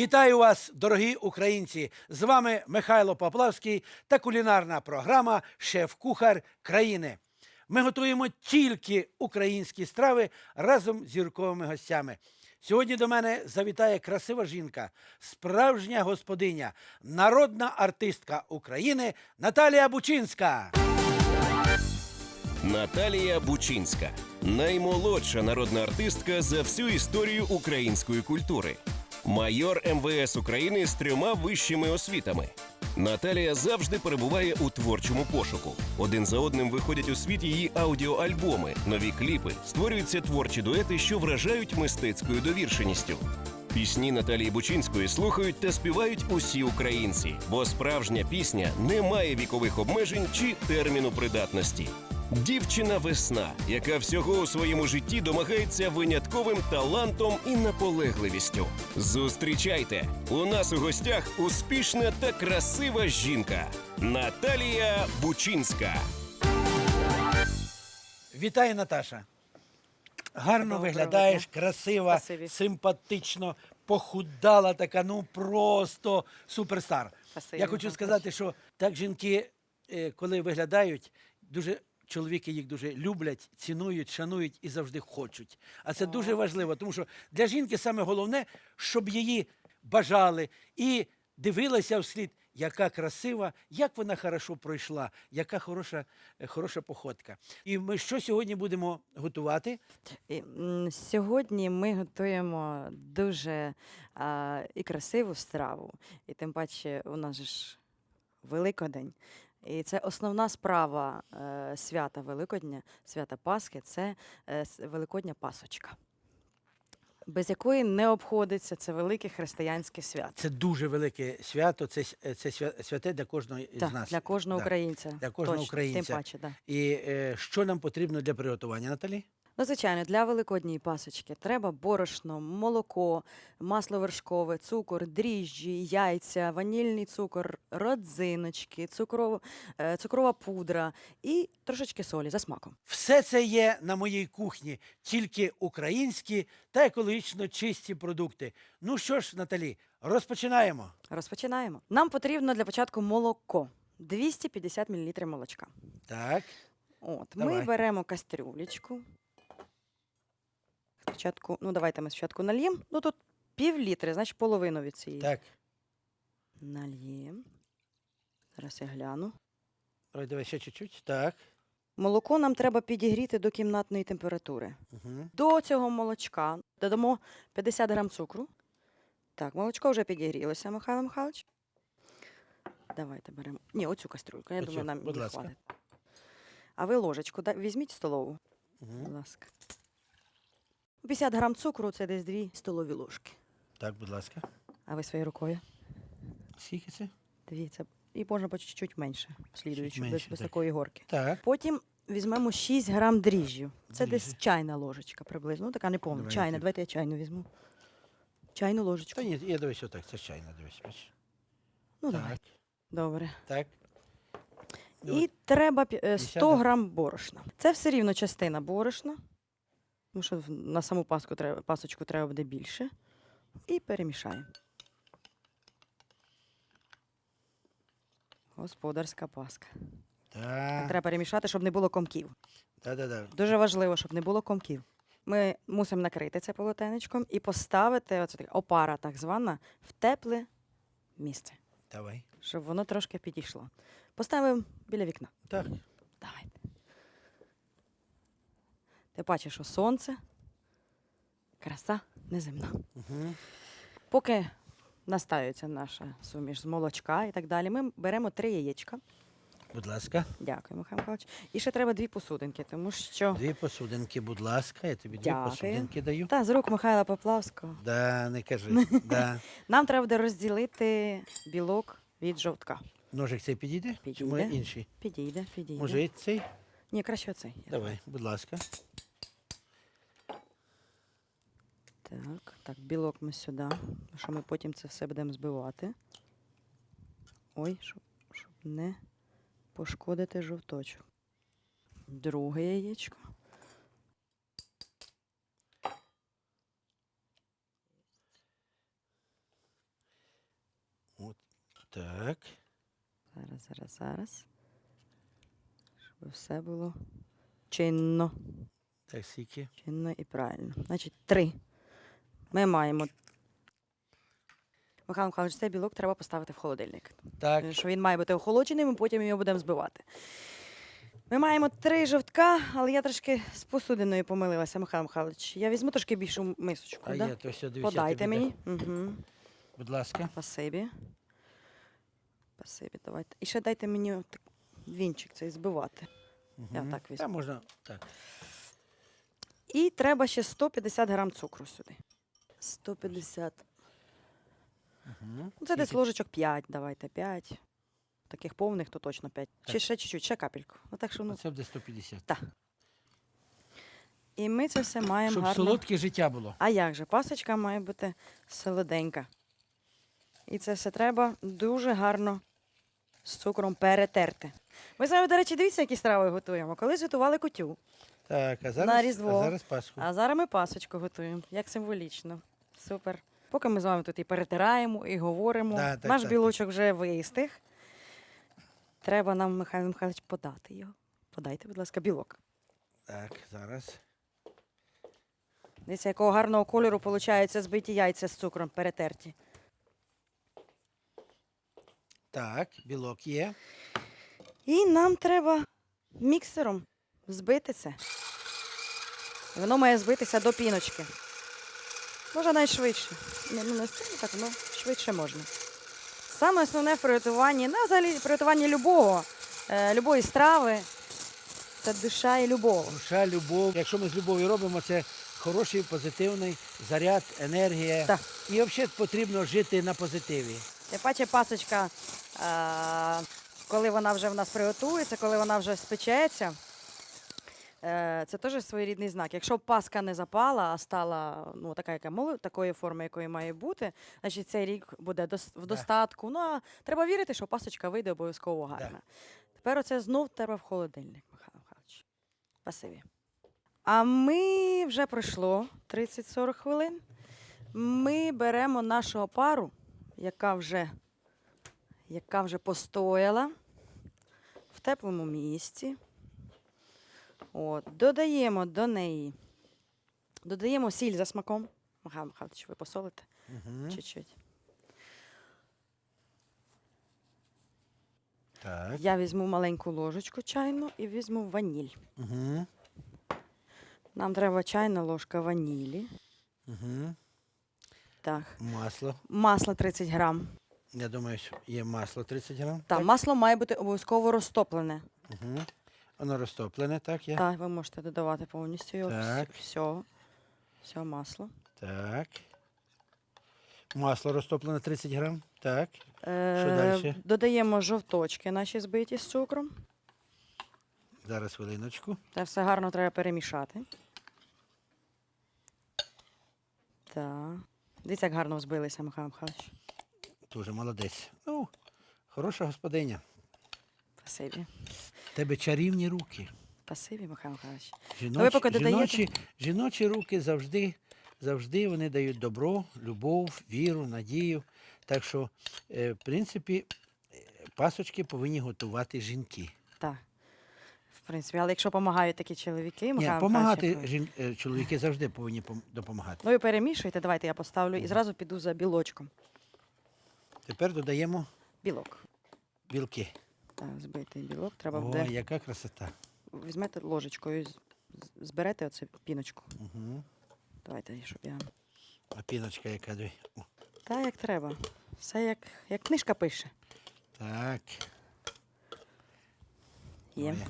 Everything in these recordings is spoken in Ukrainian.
Вітаю вас, дорогі українці! З вами Михайло Поплавський та кулінарна програма Шеф-Кухар країни. Ми готуємо тільки українські страви разом з зірковими гостями. Сьогодні до мене завітає красива жінка, справжня господиня, народна артистка України Наталія Бучинська. Наталія Бучинська наймолодша народна артистка за всю історію української культури. Майор МВС України з трьома вищими освітами. Наталія завжди перебуває у творчому пошуку. Один за одним виходять у світ її аудіоальбоми, нові кліпи, створюються творчі дуети, що вражають мистецькою довіршеністю. Пісні Наталії Бучинської слухають та співають усі українці, бо справжня пісня не має вікових обмежень чи терміну придатності. Дівчина весна, яка всього у своєму житті домагається винятковим талантом і наполегливістю. Зустрічайте! У нас у гостях успішна та красива жінка Наталія Бучинська. Вітаю, Наташа. Гарно Доброго виглядаєш, дня. красива, Спасибі. симпатично, похудала така, ну просто суперстар. Спасибі Я хочу сказати, що так жінки, е, коли виглядають, дуже чоловіки їх дуже люблять, цінують, шанують і завжди хочуть. А це дуже важливо, тому що для жінки саме головне, щоб її бажали і дивилася вслід, яка красива, як вона хорошо пройшла, яка хороша, е, хороша походка. І ми що сьогодні будемо готувати? Сьогодні ми готуємо дуже а, і красиву страву. І тим паче у нас ж Великодень. І це основна справа е, свята Великодня, свята Пасхи це е, Великодня Пасочка, без якої не обходиться це велике християнське свято. Це дуже велике свято, це, е, це свя- святе для кожного з нас. для кожного так. українця. Для кожного точно, українця. Тим паче, да. І е, що нам потрібно для приготування, Наталі? Ну, звичайно, для великодньої пасочки треба борошно, молоко, масло вершкове, цукор, дріжджі, яйця, ванільний цукор, родзиночки, цукрова, е, цукрова пудра і трошечки солі за смаком. Все це є на моїй кухні, тільки українські та екологічно чисті продукти. Ну що ж, Наталі, розпочинаємо. Розпочинаємо. Нам потрібно для початку молоко. 250 мл молочка. Так, От, Давай. ми беремо кастрюлечку. Спочатку, ну давайте ми спочатку нальємо. Ну тут пів літри, значить половину від цієї. так. Нальємо. Зараз я гляну. Ой, давай ще чуть-чуть. Так. Молоко нам треба підігріти до кімнатної температури. Угу. До цього молочка додамо 50 грам цукру. Так, молочко вже підігрілося, Михайло Михайлович. Давайте беремо. Ні, оцю кастрюльку. Я Оцю, думаю, нам будь її ласка. хватить. А ви ложечку да- візьміть столову, будь Угу. ласка. 50 грам цукру це десь 2 столові ложки. Так, будь ласка. А ви своєю рукою? Скільки це? Дивіться. І можна по чуть-чуть менше, слідуючи, без, без так. такої горки. Так. Потім візьмемо 6 грам дріжджів. Це десь чайна ложечка приблизно. Ну, така не повна. Давай, Чайна. ти- Давайте я чайну візьму. Чайну ложечку. Та ні, я дивись отак, це чайна, дивись. бачиш. Ну, так, давай. Добре. так. І треба пі- е, 100 грам. грам борошна. Це все рівно частина борошна. Тому що на саму паску треба, пасочку треба буде більше. І перемішаємо. Господарська паска. Так. Треба перемішати, щоб не було комків. Да, да, да. Дуже важливо, щоб не було комків. Ми мусимо накрити це полотенечком і поставити оце таке опара, так звана, в тепле місце, Давай. щоб воно трошки підійшло. Поставимо біля вікна. Так. Давайте. Ти бачиш, що сонце, краса неземна. Угу. Поки настаюється наша суміш з молочка і так далі, ми беремо три яєчка. Будь ласка. Дякую, Михайло Михайлович. І ще треба дві посудинки, тому що Дві посудинки, будь ласка, я тобі дві посудинки даю. та з рук Михайла Поплавського Да, не кажи. да. нам треба буде розділити білок від жовтка. Ножик цей підійде? Чи Підійде. може інший? Підійде, підійде. Може цей? Ні, краще оцей. Давай, будь ласка. Так, так, білок ми сюди, що ми потім це все будемо збивати. Ой, щоб, щоб не пошкодити жовточок. Друге яєчко. Так. Зараз, зараз, зараз. Щоб все було чинно. Так, скільки? Чинно і правильно. Значить, три. Ми маємо. Михайло Михайлович, цей білок треба поставити в холодильник. Так. Що він має бути охолоджений, ми потім його будемо збивати. Ми маємо три жовтка, але я трошки з посудиною помилилася, Михайло Михайлович. Я візьму трошки більшу мисочку. А да? є, то все, дивіться. Подайте тобі мені. Угу. Будь ласка. Спасибі. Спасибі, давайте. І ще дайте мені отак вінчик цей збивати. Я так візьму. Та можна. Так. І треба ще 150 грам цукру сюди. 150. Угу. Ну, Це десь ложечок 5, давайте 5. Таких повних, то точно 5. Чи Так. ще чуть-чуть, ще капельку. Ну, так що, ну. Це буде 150. І ми це все маємо Щоб гарно. солодке життя було. А як же? Пасочка має бути солоденька. І це все треба дуже гарно з цукром перетерти. Ми з вами, до речі, дивіться, які страви готуємо. Колись готували кутю, Так, а зараз, На Різдво. А зараз Пасху. а зараз ми пасочку готуємо. Як символічно. Супер. Поки ми з вами тут і перетираємо, і говоримо. Да, так, Наш так. білочок вже вистиг. Треба нам, Михайло Михайлович, подати його. Подайте, будь ласка, білок. Так, зараз. Дивіться, якого гарного кольору виходить збиті яйця з цукром перетерті. Так, білок є. І нам треба міксером збити це. Воно має збитися до піночки. Може навіть швидше. Ні, ну не сильно так, ну швидше можна. Саме основне в приготуванні, ну, взагалі приготуванні любого, е, любої страви це душа і любов. Душа, любов. Якщо ми з любов'ю робимо, це хороший, позитивний заряд, енергія. Так. І взагалі потрібно жити на позитиві. Тим паче пасочка, е, коли вона вже в нас приготується, коли вона вже спечеться, це теж своєрідний знак. Якщо паска не запала, а стала ну, така, яка мол- такої форми, якої має бути, значить цей рік буде дос- в Да. достатку. Ну, а треба вірити, що пасочка вийде обов'язково гарна. Тепер оце знов треба в холодильник, Михайло Михайлович. Спасибі. А ми вже пройшло 30-40 хвилин. Ми беремо нашу опару, яка вже, яка вже постояла в теплому місці. От, додаємо до неї, додаємо сіль за смаком. Михайло Михайлович, ви посолите Угу. чуть-чуть. Так. Я візьму маленьку ложечку чайну і візьму ваніль. Угу. Нам треба чайна ложка ванілі. Угу. Так. Масло. Масло 30 грам. Я думаю, що є масло 30 грам. Так, масло має бути обов'язково розтоплене. Угу. Воно розтоплене, так є. Так, ви можете додавати повністю його. Так. Все. Все масло. Так. Масло розтоплене 30 грам. Так. Е, дальше? Додаємо жовточки наші збиті з цукром. Зараз хвилиночку. Це все гарно треба перемішати. Так. Дивіться, як гарно збилися, Михайло Михайлович. Дуже молодець. Ну, хороша господиня. Спасибі. Тебе чарівні руки. Спасибі, Михайло Михайлович. Жіночі, поки додаєте? жіночі, жіночі руки завжди, завжди вони дають добро, любов, віру, надію. Так що, е, в принципі, е, пасочки повинні готувати жінки. Так. В принципі, але якщо допомагають такі чоловіки, Ні, Михайло допомагати Михайлович, жін, е, чоловіки завжди повинні пом- допомагати. Ну ви перемішуєте, давайте я поставлю і зразу піду за білочком. Тепер додаємо Білок. білки. Так, збитий білок. Треба О, буде. яка красота. Візьмете ложечкою, з- зберете оцю піночку. Угу. Давайте, щоб я. А піночка яка. диви. О, Та як треба. Все як, як книжка пише. Так. Є. Ой,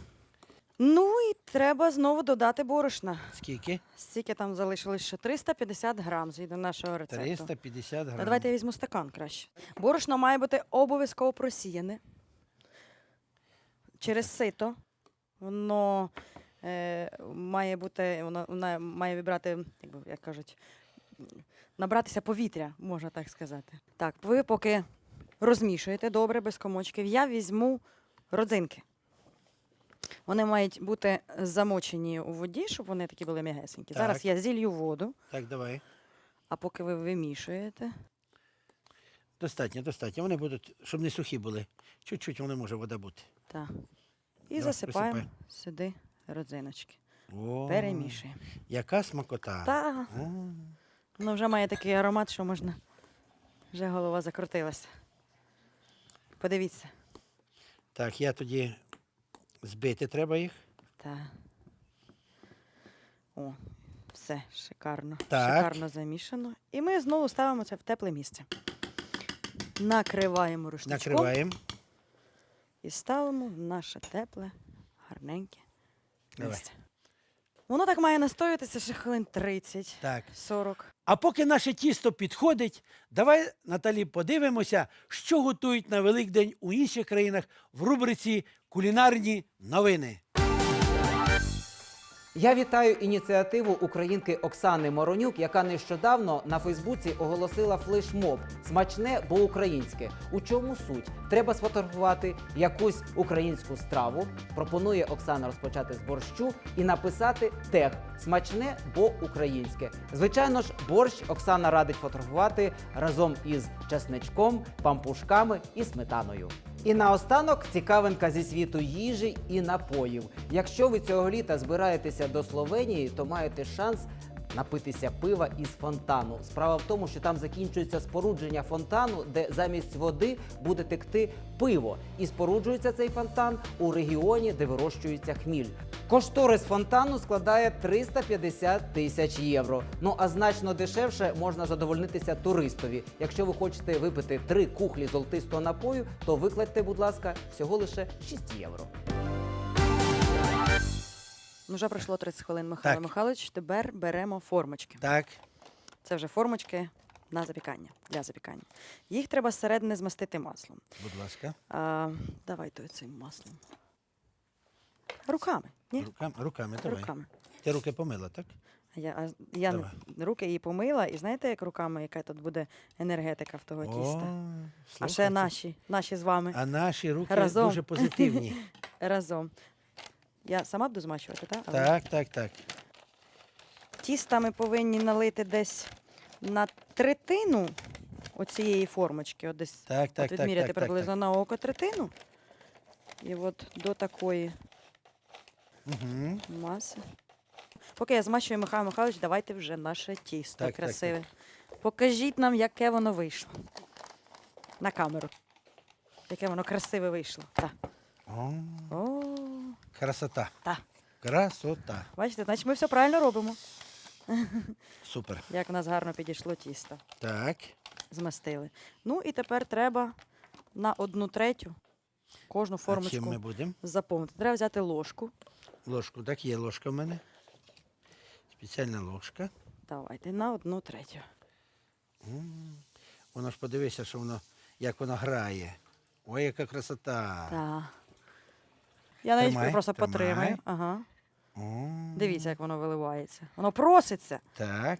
Ну і треба знову додати борошна. Скільки? Стільки там залишилось ще 350 грам згідно нашого рецепту. 350 Та грамів. давайте я візьму стакан краще. Борошно має бути обов'язково просіяне через сито. Воно е, має бути, воно, воно має вибрати, як, би, як кажуть, набратися повітря, можна так сказати. Так, ви поки розмішуєте добре без комочків, я візьму родзинки. Вони мають бути замочені у воді, щоб вони такі були м'ягесенькі. Зараз я зілью воду, Так, давай. а поки ви вимішуєте. Достатньо, достатньо. Вони будуть, щоб не сухі були. Чуть-чуть вони може вода бути. Так. І Давай, засипаємо присипай. сюди родзиночки. О, Перемішуємо. Яка смакота. Та, воно вже має такий аромат, що можна. Вже голова закрутилася. Подивіться. Так, я тоді збити треба їх. Так. О, все шикарно. Так. Шикарно замішано. І ми знову ставимо це в тепле місце. Накриваємо рушничком Накриваємо. І ставимо в наше тепле, гарненьке Давай. місце. Воно так має настоюватися ще хвилин 30, Так. 40. А поки наше тісто підходить, давай, Наталі, подивимося, що готують на Великдень у інших країнах в рубриці Кулінарні новини. Я вітаю ініціативу українки Оксани Моронюк, яка нещодавно на Фейсбуці оголосила флешмоб Смачне, бо українське. У чому суть? Треба сфотографувати якусь українську страву. Пропонує Оксана розпочати з борщу і написати тег Смачне, бо українське. Звичайно ж, борщ Оксана радить фотографувати разом із чесничком, пампушками і сметаною. І наостанок цікавинка зі світу їжі і напоїв. Якщо ви цього літа збираєтеся до Словенії, то маєте шанс напитися пива із фонтану. Справа в тому, що там закінчується спорудження фонтану, де замість води буде текти пиво. І споруджується цей фонтан у регіоні, де вирощується хміль. Кошторис фонтану складає 350 тисяч євро. Ну а значно дешевше можна задовольнитися туристові. Якщо ви хочете випити три кухлі золотистого напою, то викладьте, будь ласка, всього лише 6 євро. Ну, вже пройшло 30 хвилин, Михайло Так. Михайлович. Тепер беремо формочки. Так, Це вже формочки на запікання, для запікання. Їх треба зсередини змастити маслом. будь ласка. А, давайте цим маслом. Руками. Ні? Руками, руками, давай. Руками. Ти руки помила, так? А Я, а я Давай. руки її помила, і знаєте, як руками, яка тут буде енергетика в того тіста? а слухайте. ще наші, наші з вами А наші руки Разом. дуже позитивні. разом. Я сама буду змащувати, так? Але так, так, так. Тіста ми повинні налити десь на третину оцієї формочки. От десь Так, так, от так, відміряти так, так, приблизно так. на око третину. І от до такої Угу. маси. Поки я змащую Михайло Михайлович, давайте вже наше тісто Так, так, так. красиве. Покажіть нам, яке воно вийшло. На камеру. Яке воно красиве вийшло. Так. О, О, красота. так. Красота. Бачите, значить ми все правильно робимо. Супер. Як у нас гарно підійшло тісто. Так. Змастили. Ну і тепер треба на одну третю кожну А чим ми будемо? заповнити. Треба взяти ложку. Ложку. Так, є ложка в мене. Спеціальна ложка. Давайте на одну третю. Воно ж подивися, що воно, як воно грає. Ой, яка красота. Так. Я навіть Тримай, просто тримай. потримаю. Ага. О, Дивіться, як воно виливається. Воно проситься. Так,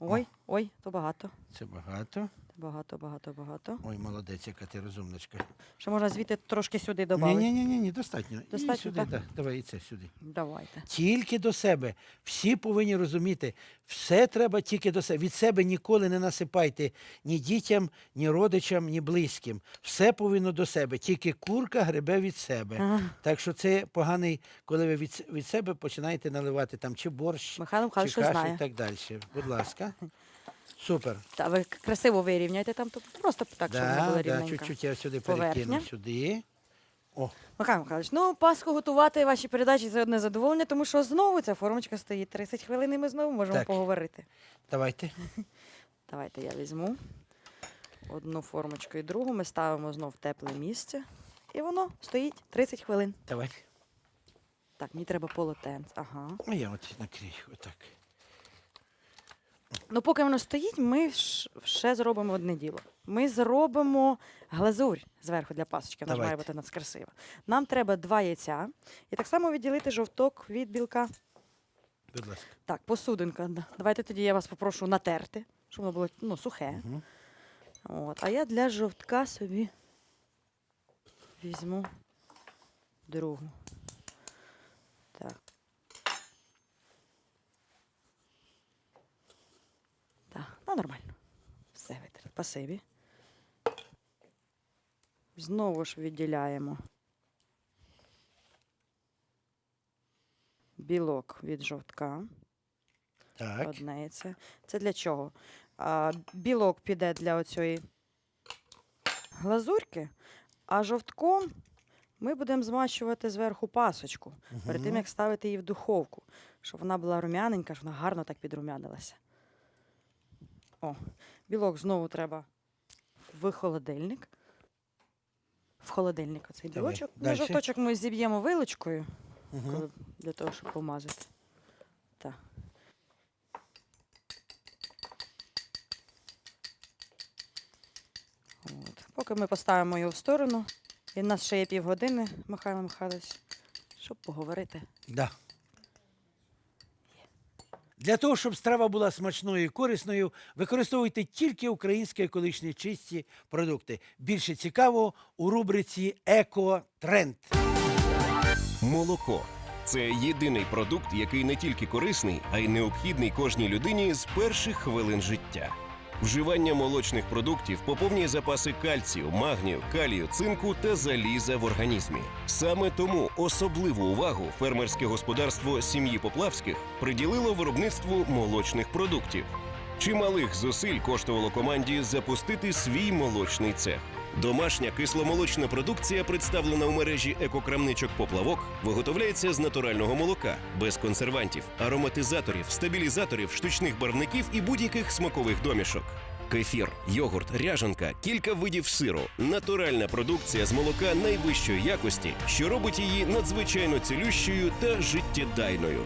Ой, ой, то багато. це багато. Багато, багато, багато. Ой, молодець, яка ти розумничка. Ще можна звідти трошки сюди додати. ні, ні, ні, ні, достатньо. І сюди, так? да. Давай і це сюди. Давайте. Тільки до себе. Всі повинні розуміти, все треба тільки до себе. Від себе ніколи не насипайте ні дітям, ні родичам, ні близьким. Все повинно до себе. Тільки курка гребе від себе. Ага. Так що це поганий, коли ви від, від себе починаєте наливати там чи борщ, Михайло чи Михайлович кашу знає. і так далі. Будь ласка. Супер. Та ви красиво вирівняйте там, тобто просто так, щоб воно було да, да, чуть-чуть я сюди Поверхня. перекину сюди. О, Михайло Михайлович, ну Пасху готувати ваші передачі це одне задоволення, тому що знову ця формочка стоїть 30 хвилин, і ми знову можемо Так. поговорити. давайте. Давайте я візьму одну формочку і другу. Ми ставимо знов в тепле місце. І воно стоїть 30 хвилин. Давай. Так, мені треба полотенце. Ага. А я от накрию. Отак. Ну, поки воно стоїть, ми ж- ще зробимо одне діло. Ми зробимо глазурь зверху для пасочки. Вона ж має Давайте. бути надкрасива. Нам треба два яйця і так само відділити жовток від білка. Будь ласка. Так, посудинка. да. Давайте тоді я вас попрошу натерти, щоб воно було ну, сухе. Угу. От. А я для жовтка собі візьму другу. Так. Так, ну нормально. Все витер. Спасибі. Знову ж відділяємо білок від жовтка. Так. Одне це. Це для чого? А, білок піде для оцієї глазурки, а жовтком ми будемо змащувати зверху пасочку перед тим, як ставити її в духовку, щоб вона була рум'яненька, щоб вона гарно так підрумянилася. О, білок знову треба в холодильник. В холодильник оцей Давай, білочок. Ну, дальше. жовточок ми зіб'ємо вилочкою, коли, для того, щоб помазати. Так. От. Поки ми поставимо його в сторону, і в нас ще є півгодини, Михайло Михайлович, щоб поговорити. Да. Для того, щоб страва була смачною і корисною, використовуйте тільки українські екологічні чисті продукти. Більше цікавого у рубриці Еко-тренд. Молоко це єдиний продукт, який не тільки корисний, а й необхідний кожній людині з перших хвилин життя. Вживання молочних продуктів поповнює запаси кальцію, магнію, калію, цинку та заліза в організмі. Саме тому особливу увагу фермерське господарство сім'ї Поплавських приділило виробництву молочних продуктів. Чималих зусиль коштувало команді запустити свій молочний цех. Домашня кисломолочна продукція, представлена у мережі екокрамничок поплавок, виготовляється з натурального молока, без консервантів, ароматизаторів, стабілізаторів, штучних барвників і будь-яких смакових домішок. Кефір, йогурт, ряжанка, кілька видів сиру, натуральна продукція з молока найвищої якості, що робить її надзвичайно цілющою та життєдайною.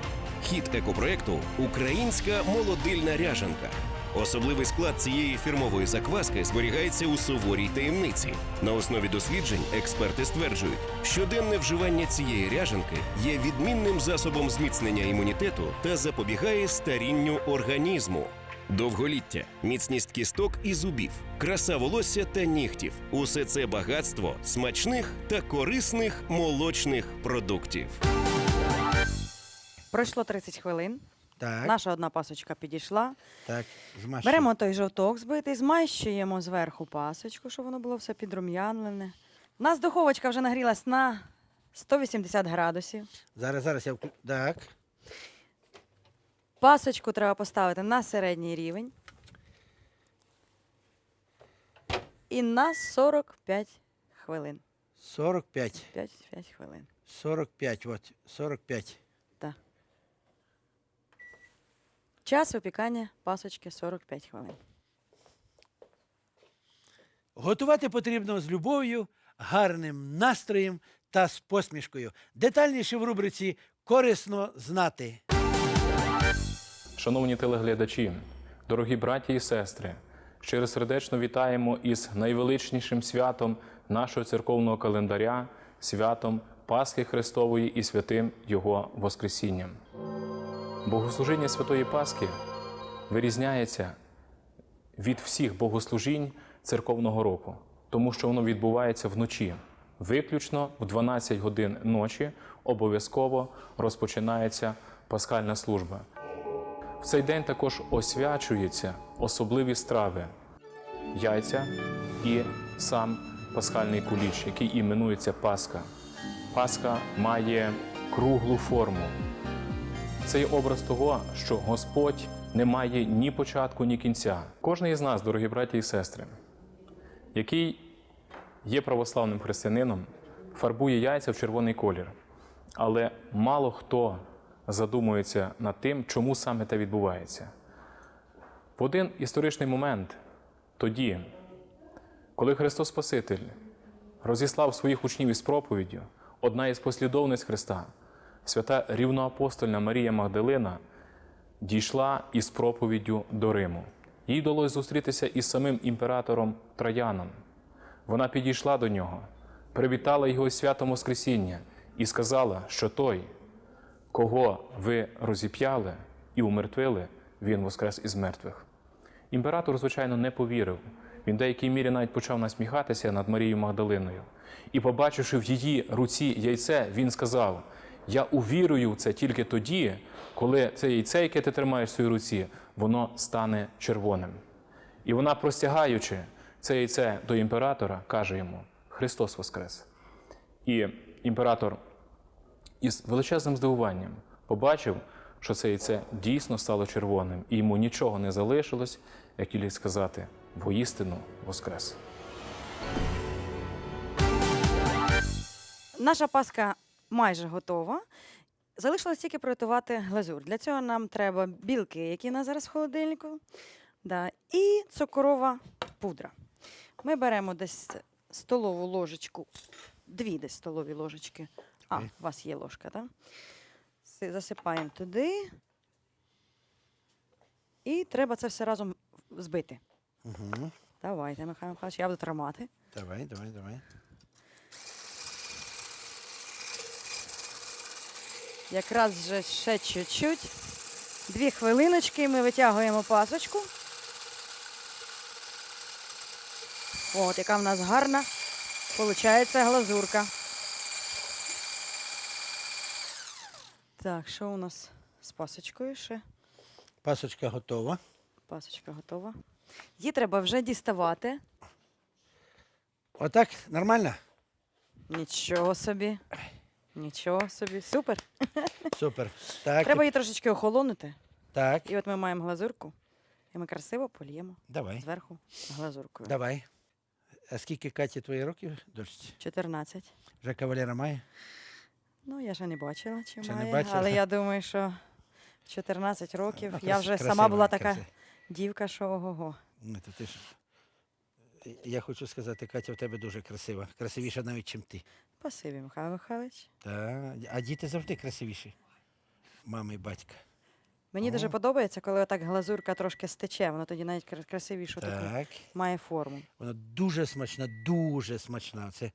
Хід екопроекту українська молодильна ряжанка. Особливий склад цієї фірмової закваски зберігається у суворій таємниці. На основі досліджень експерти стверджують, що денне вживання цієї ряжанки є відмінним засобом зміцнення імунітету та запобігає старінню організму. Довголіття, міцність кісток і зубів, краса волосся та нігтів усе це багатство смачних та корисних молочних продуктів. Пройшло 30 хвилин. Так, Наша одна пасочка підійшла. так, змащуй. Беремо той жовток збитий, змащуємо зверху пасочку, щоб воно було все підрум'янлене. У нас духовочка вже нагрілась на 180 градусів. Зараз, зараз я вклю... Так. Пасочку треба поставити на середній рівень. І на 45 хвилин. 45. 5, 5 хвилин. 45, от, 45. Час випікання пасочки 45 хвилин. Готувати потрібно з любов'ю, гарним настроєм та з посмішкою. Детальніше в рубриці Корисно знати. Шановні телеглядачі, дорогі браті і сестри, щиро сердечно вітаємо із найвеличнішим святом нашого церковного календаря, святом Пасхи Христової і святим Його Воскресінням. Богослужіння Святої Пасхи вирізняється від всіх богослужінь церковного року, тому що воно відбувається вночі. Виключно в 12 годин ночі обов'язково розпочинається пасхальна служба. В цей день також освячуються особливі страви яйця і сам пасхальний куліч, який іменується Пасха. Пасха має круглу форму. Це є образ того, що Господь не має ні початку, ні кінця. Кожен із нас, дорогі браті і сестри, який є православним християнином, фарбує яйця в червоний колір. Але мало хто задумується над тим, чому саме те відбувається. В один історичний момент, тоді, коли Христос Спаситель розіслав своїх учнів із проповіддю, одна із послідовниць Христа, свята рівноапостольна Марія Магдалина, дійшла із проповіддю до Риму. Їй вдалося зустрітися із самим імператором Трояном. Вона підійшла до нього, привітала його святом Воскресіння і сказала, що той, кого ви розіп'яли і умертвили, він воскрес із мертвих. Імператор, звичайно, не повірив. Він в деякій мірі навіть почав насміхатися над Марією Магдалиною. І, побачивши в її руці яйце, він сказав: Я увірую в це тільки тоді, коли це яйце, яке ти тримаєш в своїй руці, воно стане червоним. І вона, простягаючи це яйце до імператора, каже йому: Христос Воскрес! І імператор із величезним здивуванням побачив, що це яйце дійсно стало червоним, і йому нічого не залишилось, як тільки сказати: воістину Воскрес! Наша паска майже готова. Залишилось тільки приготувати глазур. Для цього нам треба білки, які у нас зараз в холодильнику, да, і цукрова пудра. Ми беремо десь столову ложечку, дві десь столові ложечки. А, у вас є ложка, так? Засипаємо туди. І треба це все разом збити. Угу. Давайте, Михайло Михайлович, я буду тримати. Давай, давай, давай. Якраз вже ще чуть-чуть. Дві хвилиночки ми витягуємо пасочку. От, яка в нас гарна. Получається глазурка. Так, що у нас з пасочкою ще? Пасочка готова. Пасочка готова. Її треба вже діставати. Отак, нормально? Нічого собі. Нічого собі. Супер. Супер. Так, Треба її трошечки охолонути. так. І от ми маємо глазурку. І ми красиво поліємо Давай, зверху глазуркою. давай. А скільки Каті твої років? Дощ? 14. Вже кавалера має? Ну, я ще не бачила, чи Ще не має, бачила? але я думаю, що в 14 років Ну, я крас- вже сама була така красива. дівка, що ого-го. Ну, то ти ж... Я хочу сказати, Катя, в тебе дуже красива. Красивіша навіть, ніж ти. Спасибі, Михайло Михайлович. Та, а діти завжди красивіші. Мама і батька. Мені дуже подобається, коли отак глазурка трошки стече, воно тоді навіть кра- красивішу таку Так. має форму. Вона дуже смачна, дуже смачна. Це,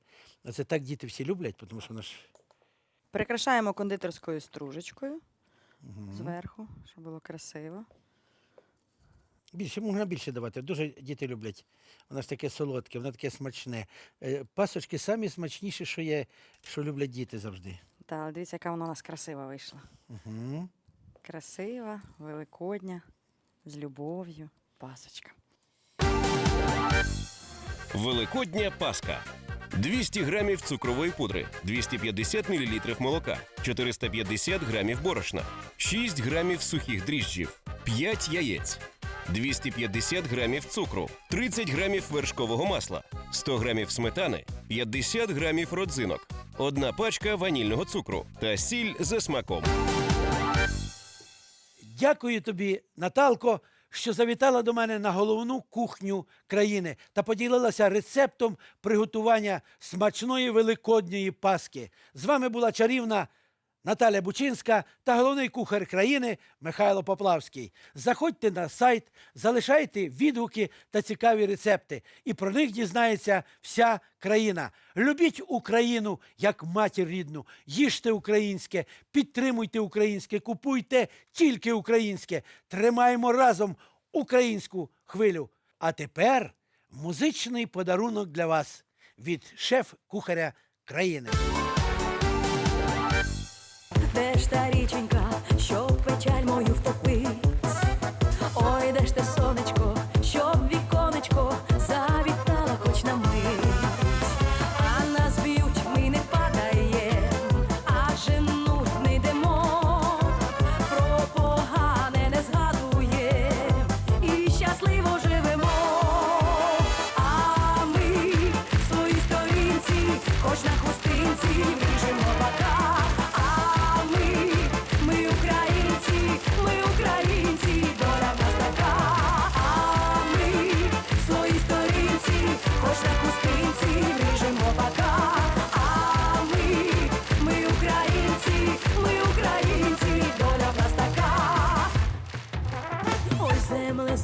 це так діти всі люблять, тому що вона ж. Прикрашаємо кондитерською стружечкою Мгм. зверху, щоб було красиво. Більше можна більше давати. Дуже діти люблять. Воно ж таке солодке, воно таке смачне. Е, Пасочки самі смачніші, що є, що люблять діти завжди. Та, дивіться, яка вона у нас красива вийшла. Угу. Красива, великодня, з любов'ю, пасочка. Великодня Пасха. 200 грамів цукрової пудри, 250 мл молока, 450 грамів борошна, 6 грамів сухих дріжджів, 5 яєць, 250 грамів цукру, 30 грамів вершкового масла, 100 грамів сметани, 50 грамів родзинок, одна пачка ванільного цукру та сіль за смаком. Дякую тобі, Наталко, що завітала до мене на головну кухню країни та поділилася рецептом приготування смачної великодньої паски. З вами була чарівна Наталя Бучинська та головний кухар країни Михайло Поплавський. Заходьте на сайт, залишайте відгуки та цікаві рецепти, і про них дізнається вся країна. Любіть Україну як матір рідну, їжте українське, підтримуйте українське, купуйте тільки українське. Тримаємо разом українську хвилю. А тепер музичний подарунок для вас від шеф-кухаря країни. Де ж та річенька, що печаль мою втопить?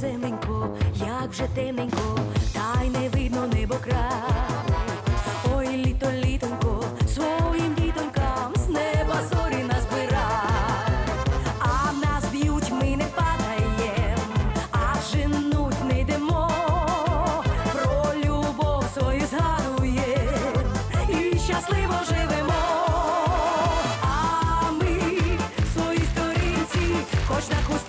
зименько, як же темненько, та й не видно небо Ой, літо, літонько, своїм дітонькам з неба зорі назбира, а нас б'ють, ми не падаєм, а женуть не йдемо, про любов свою згадує і щасливо живемо. А ми в своїй сторінці, хоч на кусті.